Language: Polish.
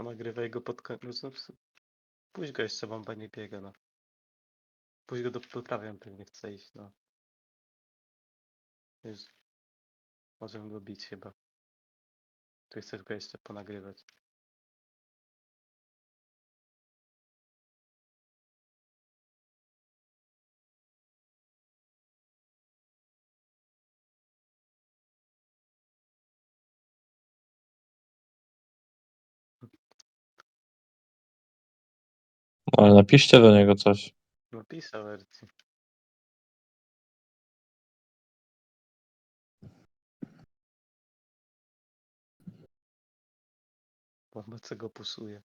Ponagrywaj go pod koniec. No, puść go jeszcze, bomba nie biega, no. Puść go do poprawiam, pewnie chce iść, no. Już. Możemy go bić chyba. Czy chcesz go jeszcze ponagrywać? Ale napiszcie do niego coś. No pisał Erci. Co go pusuje.